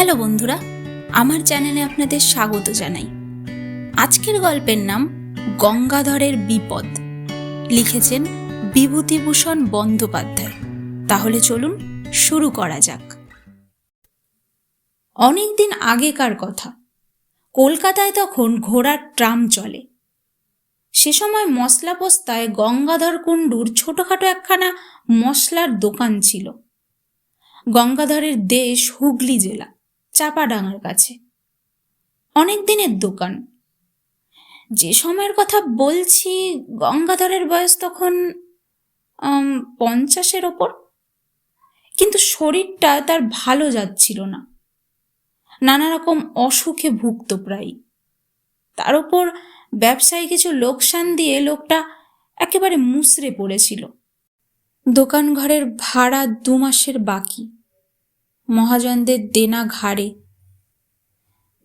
Hello বন্ধুরা, আমার চ্যানেলে আপনাদের স্বাগত জানাই। আজকের গল্পের নাম গঙ্গাধরের বিপদ। লিখেছেন বিভূতিভূষণ বন্দ্যোপাধ্যায়। তাহলে চলুন শুরু করা যাক। অনেক দিন আগেকার কথা। কলকাতায় তখন ঘোড়ার ট্রাম চলে। সে সময় মশলা পোস্তায় গঙ্গাধর কুণ্ডুর ছোটখাটো একখানা মশলার দোকান ছিল। গঙ্গাধরের দেশ হুগলি জেলা। চাপাডাঙ্গার কাছে। অনেক দিনের দোকান। যে সময়ের কথা বলছি, গঙ্গাধরের বয়স তখন পঞ্চাশের ওপর। কিন্তু শরীরটা তার ভালো যাচ্ছিল না। নানা রকম অসুখে ভুগত প্রায় তার উপর ব্যবসায় কিছু লোকসান দিয়ে লোকটা একেবারে মুচড়ে পড়েছিল। দোকান ঘরের ভাড়া দু মাসের বাকি। মহাজনদের দেনা ঘাড়ে।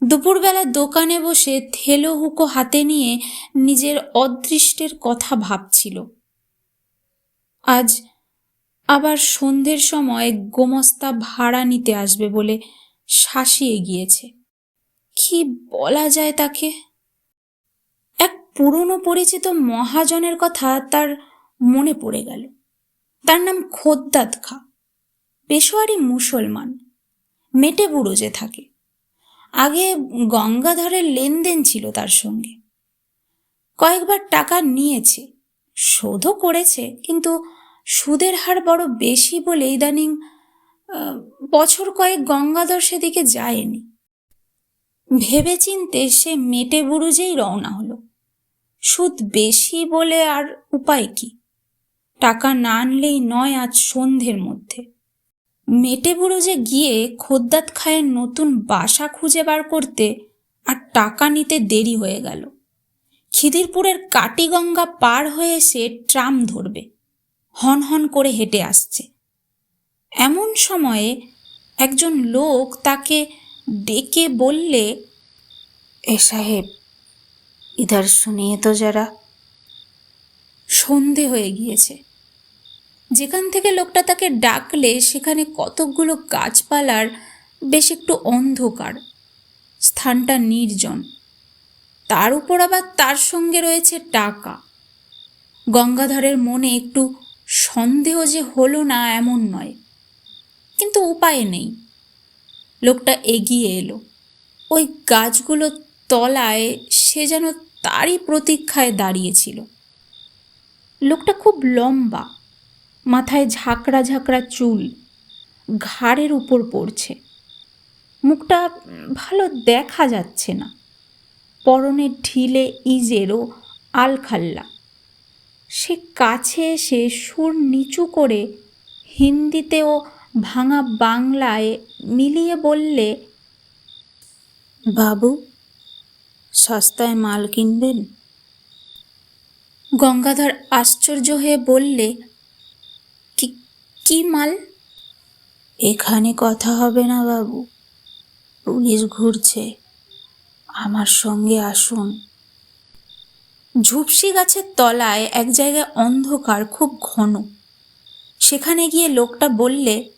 দুপুরবেলা দোকানে বসে থেলো হুকো হাতে নিয়ে নিজের অদৃষ্টের কথা ভাবছিল। আজ আবার সন্ধ্যের সময় গোমস্তা ভাড়া নিতে আসবে বলে শাসিয়ে গিয়েছে কি বলা যায় তাকে? এক পুরনো পরিচিত মহাজনের কথা তার মনে পড়ে গেল। তার নাম খোদ্দাত খা পেশোয়ারি মুসলমান। মেটে বুড়োজে থাকে। আগে গঙ্গাধরের লেনদেন ছিল তার সঙ্গে। কয়েকবার টাকা নিয়েছে, শোধও করেছে, কিন্তু সুদের হার বড় বেশি বলে ইদানিং বছর কয়েক গঙ্গাধর সেদিকে যায়নি। ভেবেচিন্তে সে মেটে বুড়ুজেই রওনা হলো। সুদ বেশি বলে আর উপায় কি? টাকা না আনলেই নয় আজ সন্ধ্যের মধ্যে। মেটে বুড়োজে গিয়ে খোদ্দাত খায়ের নতুন বাসা খুঁজে বার করতে আর টাকা নিতে দেরি হয়ে গেল। খিদিরপুরের কাটিগঙ্গা পার হয়ে সে ট্রাম ধরবে। হন হন করে হেঁটে আসছে। এমন সময়ে একজন লোক তাকে ডেকে বললে, এ সাহেব, ইধার শুনিয়ে তো যারা। সন্ধে হয়ে গিয়েছে। যেখান থেকে লোকটা তাকে ডাকলে সেখানে কতকগুলো গাছপালার বেশ একটু অন্ধকার, স্থানটা নির্জন। তার উপর আবার তার সঙ্গে রয়েছে টাকা। গঙ্গাধরের মনে একটু সন্দেহ যে হলো না এমন নয়, কিন্তু উপায় নেই। লোকটা এগিয়ে এলো। ওই গাছগুলোর তলায় সে যেন তারই প্রতীক্ষায় দাঁড়িয়েছিল লোকটা খুব লম্বা মাথায় ঝাঁকড়া ঝাঁকড়া চুল ঘাড়ের উপর পড়ছে। মুখটা ভালো দেখা যাচ্ছে না। পরনে ঢিলে ইজেরও আলখাল্লা। সে কাছে এসে সুর নিচু করে হিন্দিতে ও ভাঙা বাংলায় মিলিয়ে বললে, বাবু, সস্তায় মাল কিনবেন? গঙ্গাধর আশ্চর্য হয়ে বললে কি মাল? এখানে কথা হবে না বাবু। পুলিশ ঘুরছে। আমার সঙ্গে আসুন। ঝুপসি গাছের তলায় এক জায়গায় অন্ধকার, খুব ঘন। সেখানে গিয়ে লোকটা বললে,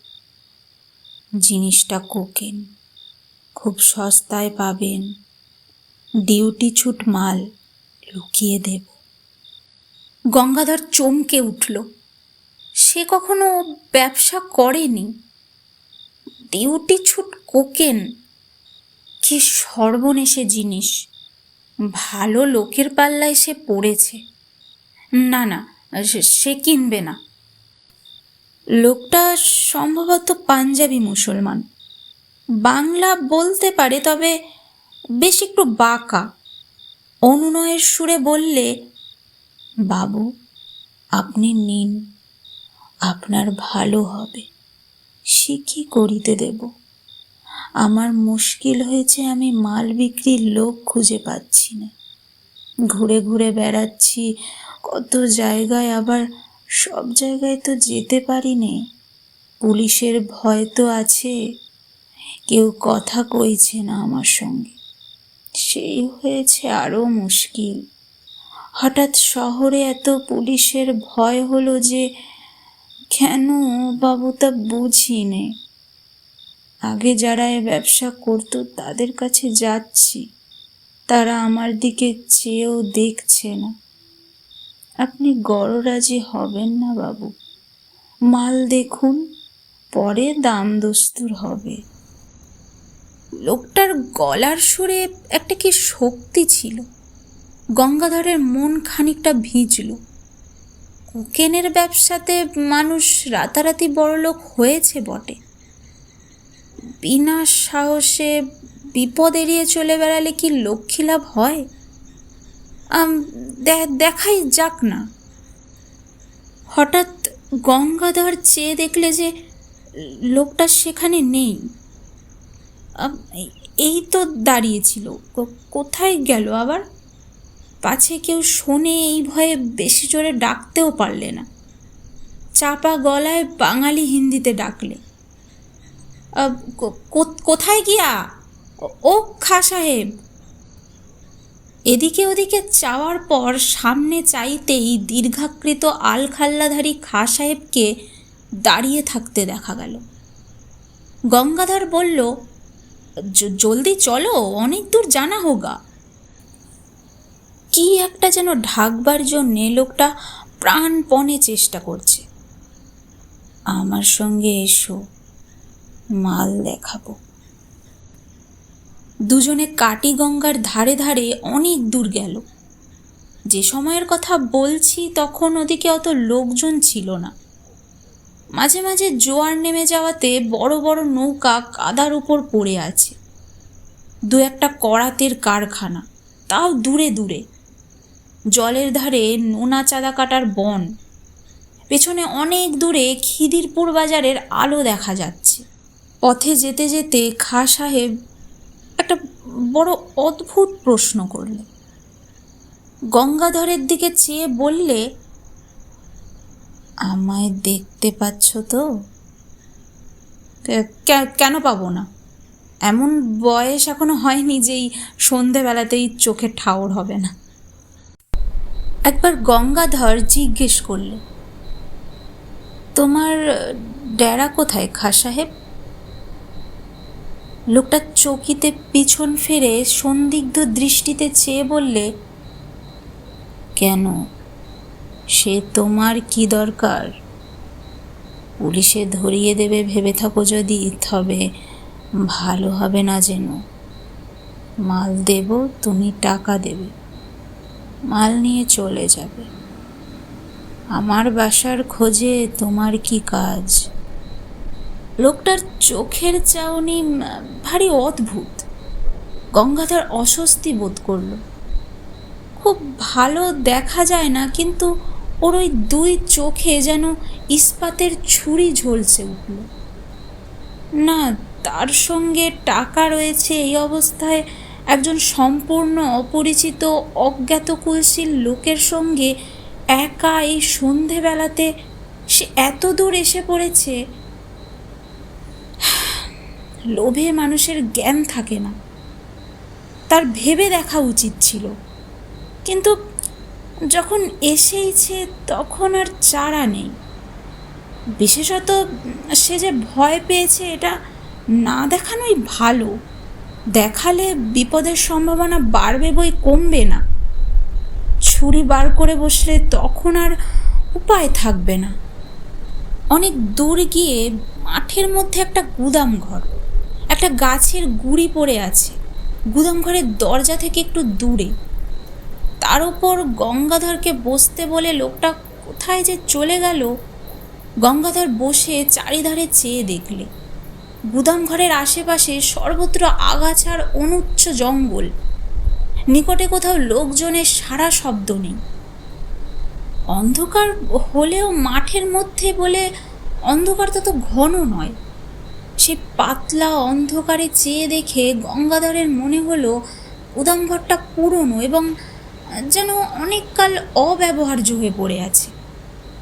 জিনিসটা কোকেন। খুব সস্তায় পাবেন। ডিউটি ছুট মাল লুকিয়ে দেব। গঙ্গাধর চমকে উঠল। সে কখনো ব্যবসা করেনি? ডিউটি ছুট কোকেন। কি সর্বনেশে জিনিস। ভালো লোকের পাল্লায় সে পড়েছে। না না, সে- কিনবে না। লোকটা সম্ভবত পাঞ্জাবি মুসলমান। বাংলা বলতে পারে, তবে বেশ একটু বাঁকা। অনুনয়ের সুরে বললে, বাবু, আপনি নিন। আপনার ভালো হবে। সে কি করিতে দেব? আমার মুশকিল হয়েছে, আমি মাল বিক্রির লোক খুঁজে পাচ্ছি না। ঘুরে ঘুরে বেড়াচ্ছি, কত জায়গায় আবার সব জায়গায় তো যেতে পারি নে পুলিশের ভয় তো আছে, কেউ কথা কইছে না আমার সঙ্গে। সেই হয়েছে আরও মুশকিল। হঠাৎ শহরে এত পুলিশের ভয় হলো যে কেন বাবু তা বুঝি নে আগে যারা এ ব্যবসা করতো তাদের কাছে যাচ্ছি, তারা আমার দিকে চেয়েও দেখছে না। আপনি গড়রাজি হবেন না বাবু। মাল দেখুন, পরে দাম দস্তুর হবে। লোকটার গলার সুরে একটা কি শক্তি ছিল। গঙ্গাধরের মন খানিকটা ভিজল। কোকেনের ব্যবসাতে মানুষ রাতারাতি বড়লোক হয়েছে বটে। বিনা সাহসে বিপদ এড়িয়ে চলে বেড়ালে কি লক্ষ্মী লাভ হয়? দেখাই যাক না। হঠাৎ গঙ্গাধর চেয়ে দেখলে যে লোকটা সেখানে নেই। এই- এই তো দাঁড়িয়েছিল কোথায় গেল আবার? পাছে কেউ শোনে এই ভয়ে বেশি জোরে ডাকতেও পারলে না। চাপা গলায় বাঙালি হিন্দিতে ডাকলে। কোথায় গিয়া? ও, খা সাহেব। এদিকে ওদিকে চাওয়ার পর সামনে চাইতেই দীর্ঘাকৃত আলখাল্লাধারী খা সাহেবকে দাঁড়িয়ে থাকতে দেখা গেল। গঙ্গাধর বলল জলদি চলো, অনেক দূর জানা হোগা। কি একটা যেন ঢাকবার জন্যে লোকটা প্রাণপণে চেষ্টা করছে। আমার সঙ্গে এসো, মাল দেখাবো। দুজনে কাটি গঙ্গার ধারে ধারে অনেক দূর গেল। যে সময়ের কথা বলছি তখন ওদিকে অত লোকজন ছিল না। মাঝে মাঝে জোয়ার নেমে যাওয়াতে বড় বড় নৌকা কাদার উপর পড়ে আছে। দু একটা করাতের কারখানা, তাও দূরে দূরে। জলের ধারে নোনা চাঁদা কাটার বন। পেছনে অনেক দূরে খিদিরপুর বাজারের আলো দেখা যাচ্ছে। পথে যেতে যেতে খা সাহেব একটা বড় অদ্ভুত প্রশ্ন করলে গঙ্গাধরের দিকে চেয়ে বললে, আমায় দেখতে পাচ্ছ তো? "কে- কে- কেন পাবো না? এমন বয়স এখনও হয়নি যেই সন্ধেবেলাতেই চোখে ঠাউর হবে না। একবার গঙ্গাধর জিজ্ঞেস করলে, তোমার ডেরা কোথায়, খা সাহেব? লোকটা চকিতে পিছন ফিরে সন্দিগ্ধ দৃষ্টিতে চেয়ে বললে, কেন? সে তোমার কি দরকার? পুলিশে ধরিয়ে দেবে, ভেবে থাকো যদি, তবে ভালো হবে না যেন। মাল দেব, তুমি টাকা দেবে। মাল নিয়ে চলে যাবে। আমার বাসার খোঁজে তোমার কি কাজ? লোকটার চোখের চাউনি ভারী অদ্ভুত। গঙ্গাধর অস্বস্তি বোধ করল। খুব ভালো দেখা যায় না, কিন্তু ওর ওই দুই চোখে যেন ইস্পাতের ছুরি ঝলসে উঠল। না, তার সঙ্গে টাকা রয়েছে এই অবস্থায় একজন সম্পূর্ণ অপরিচিত অজ্ঞাত কুলশীল লোকের সঙ্গে একা এই সন্ধেবেলাতে সে এত দূর এসে পড়েছে। লোভে মানুষের জ্ঞান থাকে না। তার ভেবে দেখা উচিত ছিল। কিন্তু যখন এসেইছে তখন আর চারা নেই। বিশেষত সে যে ভয় পেয়েছে এটা না দেখানোই ভালো। দেখালে বিপদের সম্ভাবনা বাড়বে বই কমবে না। ছুরি বার করে বসলে তখন আর উপায় থাকবে না। অনেক দূর গিয়ে মাঠের মধ্যে একটা গুদাম ঘর, একটা গাছের গুড়ি পড়ে আছে। গুদাম ঘরের দরজা থেকে একটু দূরে। তার উপর গঙ্গাধরকে বসতে বলে লোকটা কোথায় যে চলে গেল, গঙ্গাধর বসে চারিধারে চেয়ে দেখলে। গুদাম ঘরের আশেপাশে সর্বত্র আগাছার অনুচ্চ জঙ্গল। নিকটে কোথাও লোকজনের সারা শব্দ নেই। অন্ধকার হলেও মাঠের মধ্যে বলে অন্ধকার তত ঘন নয়। সে পাতলা অন্ধকারে চেয়ে দেখে গঙ্গাধরের মনে হলো উদামঘরটা পুরনো এবং যেন অনেককাল অব্যবহার্য হয়ে পড়ে আছে।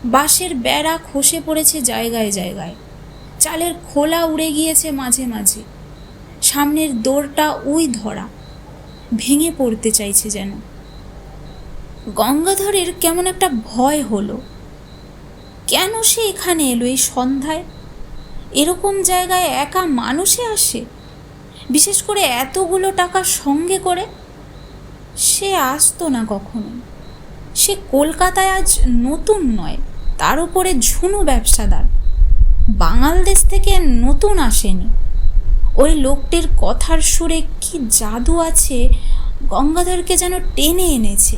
বাঁশের বেড়া খসে পড়েছে জায়গায় জায়গায়। চালের খোলা উড়ে গিয়েছে মাঝে মাঝে। সামনের দোরটা উই ধরা, ভেঙে পড়তে চাইছে যেন। গঙ্গাধরের কেমন একটা ভয় হলো। কেন সে এখানে এলো এই সন্ধ্যায়? এরকম জায়গায় একা মানুষে আসে? বিশেষ করে এতগুলো টাকা সঙ্গে করে? সে আসতো না কখনো। সে কলকাতায় আজ নতুন নয়, তার উপরে ঝুনু ব্যবসাদার। বাঙাল দেশ থেকে নতুন আসেনি। ওই লোকটির কথার সুরে কি জাদু আছে, গঙ্গাধরকে যেন টেনে এনেছে।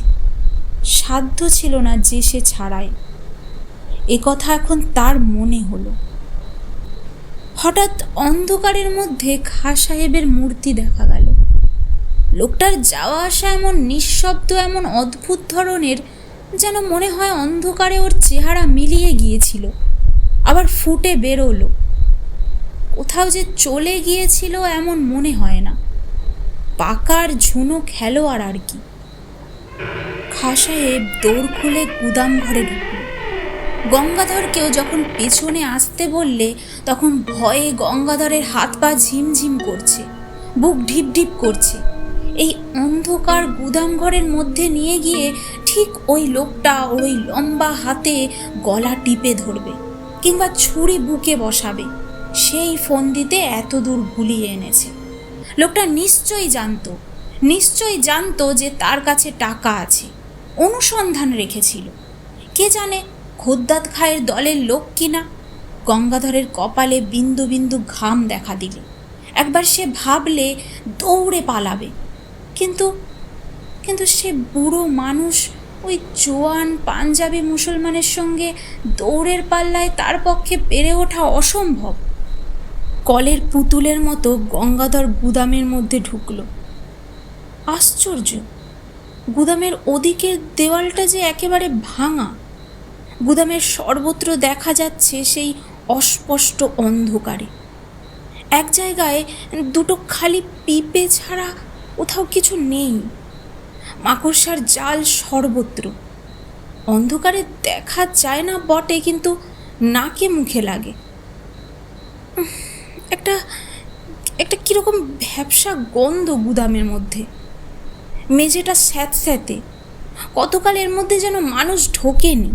সাধ্য ছিল না যে সে ছাড়ায় এ কথা এখন তার মনে হলো। হঠাৎ অন্ধকারের মধ্যে খা সাহেবের মূর্তি দেখা গেল। লোকটার যাওয়া আসা এমন নিঃশব্দ, এমন অদ্ভুত ধরনের যেন মনে হয় অন্ধকারে ওর চেহারা মিলিয়ে গিয়েছিল। আবার ফুটে বেরোলো। কোথাও যে চলে গিয়েছিল এমন মনে হয় না। পাকার ঝুনো খেলোয়াড় আর কি। খা সাহেব দৌড় খুলে গুদাম ঘরে ঢুকল। গঙ্গাধরকেও যখন পেছনে আসতে বললে, তখন ভয়ে গঙ্গাধরের হাত পা ঝিমঝিম করছে, বুক ঢিপ ঢিপ করছে। এই অন্ধকার গুদাম ঘরের মধ্যে নিয়ে গিয়ে ঠিক ওই লোকটা ওই লম্বা হাতে গলা টিপে ধরবে। কিংবা ছুরি বুকে বসাবে, সেই ফোন দিতে এত দূর ভুলিয়ে এনেছে। লোকটা নিশ্চয়ই জানতো নিশ্চয়ই জানতো যে তার কাছে টাকা আছে, অনুসন্ধান রেখেছিল। কে জানে খোদ্দাত খায়ের দলের লোক কিনা, গঙ্গাধরের কপালে বিন্দু বিন্দু ঘাম দেখা দিলে। একবার সে ভাবলে দৌড়ে পালাবে, কিন্তু কিন্তু সে বুড়ো মানুষ ওই জোয়ান পাঞ্জাবি মুসলমানের সঙ্গে দৌড়ের পাল্লায় তার পক্ষে পেরে ওঠা অসম্ভব। কলের পুতুলের মতো গঙ্গাধর গুদামের মধ্যে ঢুকল। আশ্চর্য! গুদামের ওদিকের দেওয়ালটা যে একেবারে ভাঙা। গুদামের সর্বত্র দেখা যাচ্ছে সেই অস্পষ্ট অন্ধকারে। এক জায়গায় দুটো খালি পিপে ছাড়া কোথাও কিছু নেই। মাকড়সার জাল সর্বত্র। অন্ধকারে দেখা যায় না বটে, কিন্তু নাকে মুখে লাগে। একটা একটা কীরকম ভ্যাবসা গন্ধ গুদামের মধ্যে। মেঝেটা স্যাঁতস্যাঁতে কতকাল এর মধ্যে যেন মানুষ ঢোকেনি।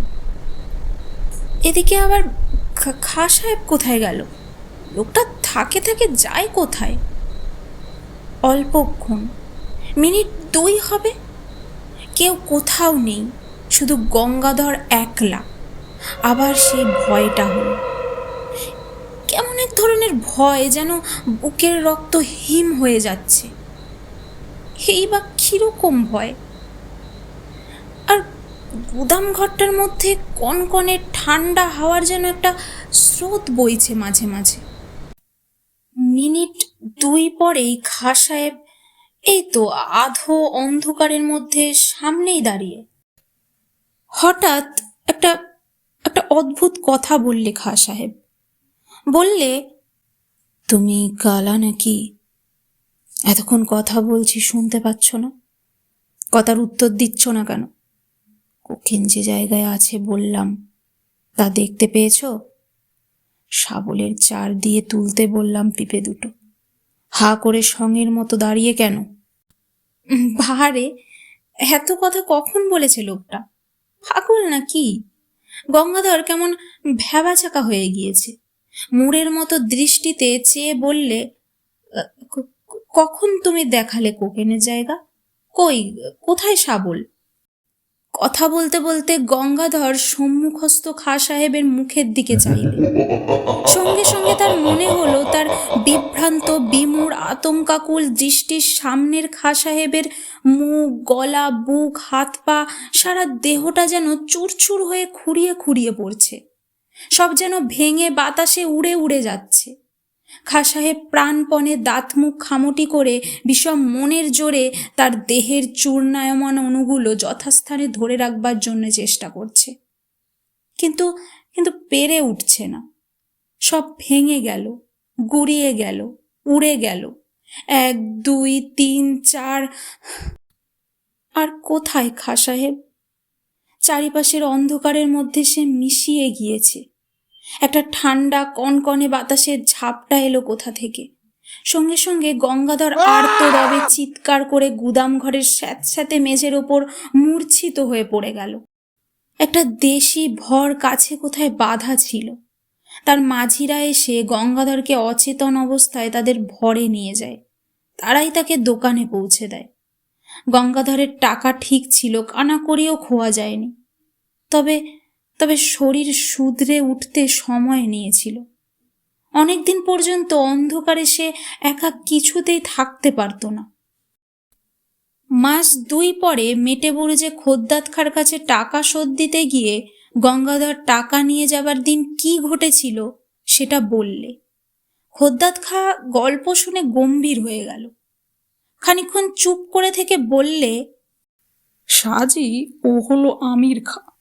এদিকে আবার খা সাহেব কোথায় গেল? লোকটা থাকে থাকে যায় কোথায়? অল্পক্ষণ, মিনিট দুই হবে কেউ কোথাও নেই, শুধু গঙ্গাধর একলা। আবার সেই ভয়টা হলো। কেমন এক ধরনের ভয় যেন বুকের রক্ত হিম হয়ে যাচ্ছে। এই বা কীরকম ভয়? আর গুদাম ঘরটার মধ্যে কনকনে ঠান্ডা হাওয়ার যেন একটা স্রোত বইছে মাঝে মাঝে। মিনিট দুই পরেই খা এই তো আধো অন্ধকারের মধ্যে সামনেই দাঁড়িয়ে। হঠাৎ একটা একটা অদ্ভুত কথা বললে খা সাহেব। বললে, তুমি কালা নাকি? এতক্ষণ কথা বলছি, শুনতে পাচ্ছ না? কথার উত্তর দিচ্ছ না কেন? কোকিন যে জায়গায় আছে বললাম, তা দেখতে পেয়েছ? শাবলের চার দিয়ে তুলতে বললাম পিপে দুটো। হা করে সঙের মতো দাঁড়িয়ে কেন? বাহারে এত কথা কখন বলেছে লোকটা? পাগল না কি গঙ্গাধর কেমন ভ্যাবাচাকা হয়ে গিয়েছে। মুড়ের মতো দৃষ্টিতে চেয়ে বললে "আহ, ক- ক- কখন তুমি দেখালে কোকেনের জায়গা? কই কোথায় শাবল? কথা বলতে বলতে গঙ্গাধর সম্মুখস্থ খা সাহেবের মুখের দিকে চাইলে সঙ্গে সঙ্গে তার মনে হলো তার বিভ্রান্ত, বিমূঢ়, আতঙ্কাকুল দৃষ্টির সামনের খা সাহেবের মুখ, গলা, বুক, হাত পা সারা দেহটা যেন চুরচুর হয়ে খুঁড়িয়ে খুঁড়িয়ে পড়ছে। সব যেন ভেঙে বাতাসে উড়ে উড়ে যাচ্ছে। খা সাহেব প্রাণপণে দাঁত মুখ খামটি করে বিষম মনের জোরে তার দেহের চূর্ণায়মান অণুগুলো যথাস্থানে ধরে রাখবার জন্য চেষ্টা করছে। কিন্তু কিন্তু পেরে উঠছে না। সব ভেঙে গেল, গুড়িয়ে গেল, উড়ে গেল। এক, দুই, তিন, চার, আর কোথায় খা সাহেব চারিপাশের অন্ধকারের মধ্যে সে মিশিয়ে গিয়েছে। একটা ঠান্ডা কনকনে বাতাসের ঝাপটা এলো কোথা থেকে। সঙ্গে সঙ্গে গঙ্গাধর আর্তরবে চিৎকার করে গুদাম ঘরের স্যাঁতস্যাঁতে মেঝের ওপর মূর্ছিত হয়ে পড়ে গেল। একটা দেশি ভর কাছে কোথায় বাধা ছিল। তার মাঝিরা এসে গঙ্গাধরকে অচেতন অবস্থায় তাদের ভরে নিয়ে যায়। তারাই তাকে দোকানে পৌঁছে দেয়। গঙ্গাধরের টাকা ঠিক ছিল কানা করেও খোয়া যায়নি। তবে তবে শরীর শুধরে উঠতে সময় নিয়েছিল। অনেকদিন পর্যন্ত অন্ধকারে সে একা কিছুতেই থাকতে পারত না। মাস দুই পরে মেটে বুড়ুজে খোদ্দাত খার কাছে টাকা শোধ দিতে গিয়ে গঙ্গাধর টাকা নিয়ে যাবার দিন কি ঘটেছিল সেটা বললে। খোদ্দাত খা গল্প শুনে গম্ভীর হয়ে গেল। খানিক্ষণ চুপ করে থেকে বললে, সাজি, ও হলো আমির খা।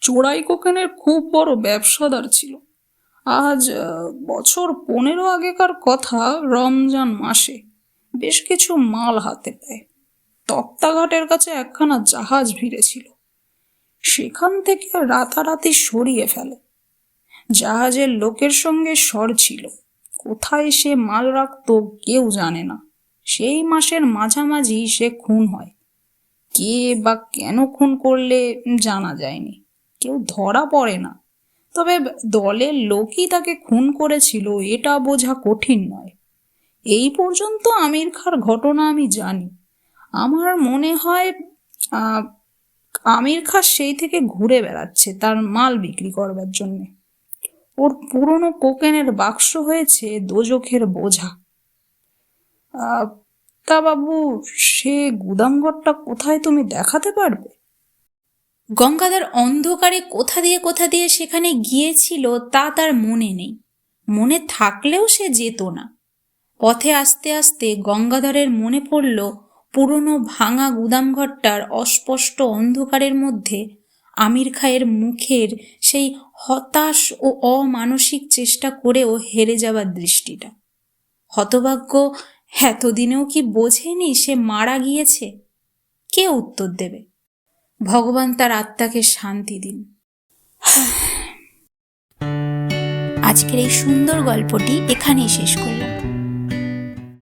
চোরাই কোকেনের খুব বড় ব্যবসাদার ছিল। আজ বছর পনেরো আগেকার কথা রমজান মাসে বেশ কিছু মাল হাতে পায়। তক্তাঘাটের কাছে একখানা জাহাজ ভিড়েছিল। সেখান থেকে রাতারাতি সরিয়ে ফেলে। জাহাজের লোকের সঙ্গে স্বর ছিল। কোথায় সে মাল রাখতো কেউ জানে না। সেই মাসের মাঝামাঝি সে খুন হয়। কে বা কেন খুন করলে জানা যায়নি। কেউ ধরা পড়ে না। তবে দলের লোকই তাকে খুন করেছিল, এটা বোঝা কঠিন নয়। এই পর্যন্ত আমির খার ঘটনা আমি জানি। আমার মনে হয় আমির খা সেই থেকে ঘুরে বেড়াচ্ছে তার মাল বিক্রি করবার জন্যে। ওর পুরনো কোকেনের বাক্স হয়েছে দোজখের বোঝা। তা বাবু, সে গুদামঘরটা কোথায় তুমি দেখাতে পারবে? গঙ্গাধর অন্ধকারে কোথা দিয়ে কোথা দিয়ে সেখানে গিয়েছিল তা তার মনে নেই। মনে থাকলেও সে যেত না। পথে আস্তে আস্তে গঙ্গাধরের মনে পড়ল পুরনো ভাঙা গুদামঘরটার অস্পষ্ট অন্ধকারের মধ্যে আমির খায়ের মুখের সেই হতাশ ও অমানসিক চেষ্টা করেও হেরে যাবার দৃষ্টিটা। হতভাগ্য এতদিনেও কি বোঝেনি সে মারা গিয়েছে? কে উত্তর দেবে? ভগবান তার আত্মাকে শান্তি দিন। আজকের এই সুন্দর গল্পটি এখানেই শেষ করলাম।